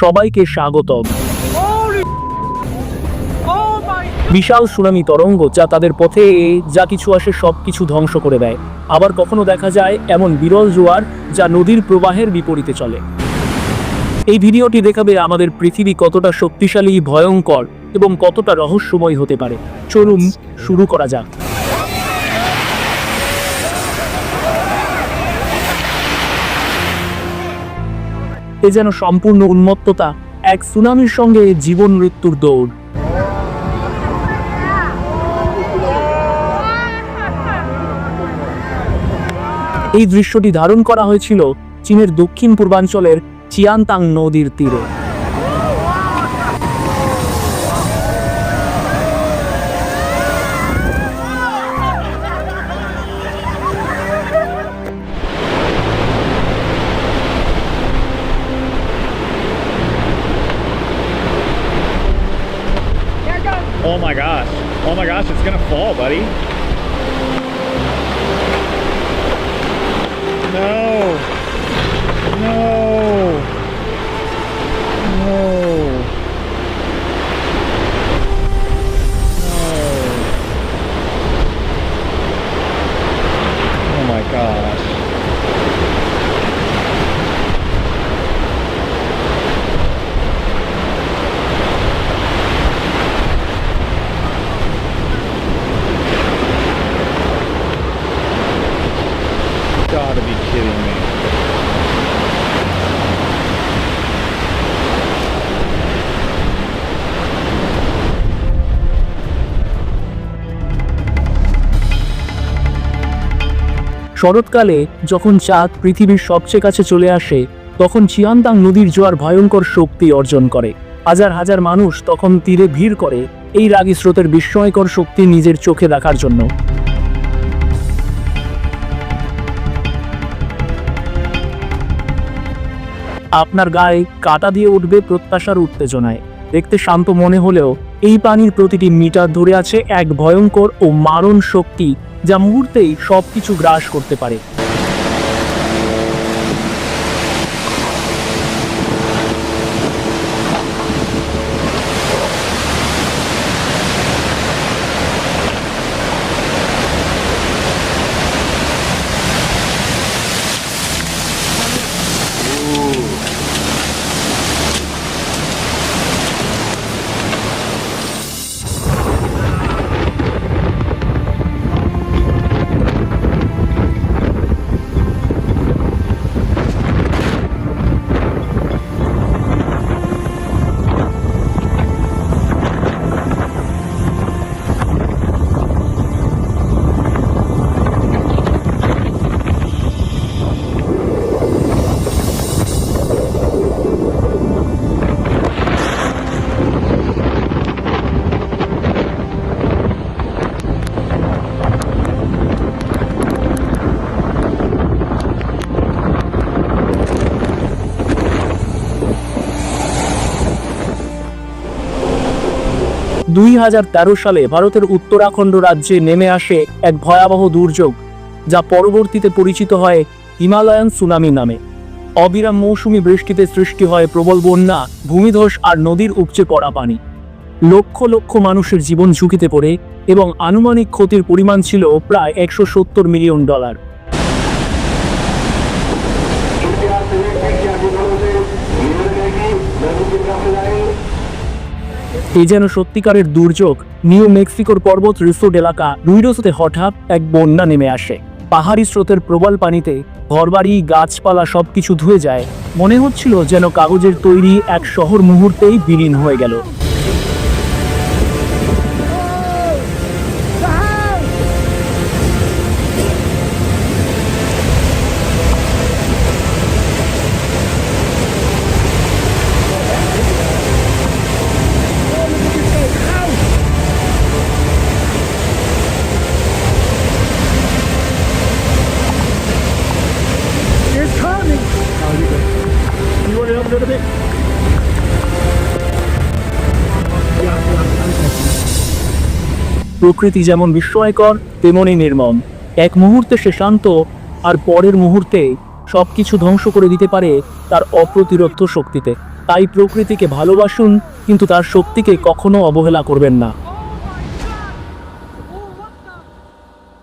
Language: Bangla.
সবাইকে স্বাগতম। বিশাল সুনামি তরঙ্গ যা তাদের পথে যা কিছু আসে সব কিছু ধ্বংস করে দেয়। আবার কখনো দেখা যায় এমন বিরল জোয়ার যা নদীর প্রবাহের বিপরীতে চলে। এই ভিডিওটি দেখাবে আমাদের পৃথিবী কতটা শক্তিশালী, ভয়ঙ্কর এবং কতটা রহস্যময় হতে পারে। চলুন শুরু করা যাক। এ যেন সম্পূর্ণ উন্মত্ততা এক সুনামির সঙ্গে জীবন মৃত্যুর দৌড়। এই দৃশ্যটি ধারণ করা হয়েছিল চীনের দক্ষিণ পূর্বাঞ্চলের চিয়ানতাং নদীর তীরে। Oh my gosh. Oh my gosh, it's gonna fall, buddy. শরৎকালে যখন চাঁদ পৃথিবীর সবচেয়ে কাছে চলে আসে, তখন চিয়ানতাং নদীর জোয়ার ভয়ঙ্কর শক্তি অর্জন করে। হাজার হাজার মানুষ তখন তীরে ভিড় করে এই রাগী স্রোতের বিস্ময়কর শক্তি নিজের চোখে দেখার জন্য। আপনার গায়ে কাটা দিয়ে উঠবে প্রত্যাশার উত্তেজনায়। দেখতে শান্ত মনে হলেও এই পানির প্রতিটি মিটার ধরে আছে এক ভয়ঙ্কর ও মারণ শক্তি যা মুহূর্তেই সবকিছু গ্রাস করতে পারে। দুই হাজার তেরো সালে ভারতের উত্তরাখণ্ড রাজ্যে নেমে আসে এক ভয়াবহ দুর্যোগ, যা পরবর্তীতে পরিচিত হয় হিমালয়ান সুনামি নামে। অবিরাম মৌসুমি বৃষ্টিতে সৃষ্টি হয় প্রবল বন্যা, ভূমিধস আর নদীর উপচে পড়া পানি। লক্ষ লক্ষ মানুষের জীবন ঝুঁকিতে পড়ে এবং আনুমানিক ক্ষতির পরিমাণ ছিল প্রায় একশো সত্তর মিলিয়ন ডলার। এই যেন সত্যিকারের দুর্যোগ। নিউ মেক্সিকোর পর্বত রিসোর্ট এলাকা রুইডোসতে হঠাৎ এক বন্যা নেমে আসে। পাহাড়ি স্রোতের প্রবল পানিতে ঘরবাড়ি, গাছপালা সবকিছু ধুয়ে যায়। মনে হচ্ছিল যেন কাগজের তৈরি এক শহর মুহূর্তেই বিলীন হয়ে গেল। প্রকৃতি যেমন বিস্ময়কর তেমনই নির্মম। এক মুহূর্তে সে শান্ত, আর পরের মুহূর্তে সব কিছু ধ্বংস করে দিতে পারে তার অপ্রতিরোধ শক্তিতে। তাই প্রকৃতিকে ভালোবাসুন, কিন্তু তার শক্তিকে কখনো অবহেলা করবেন না।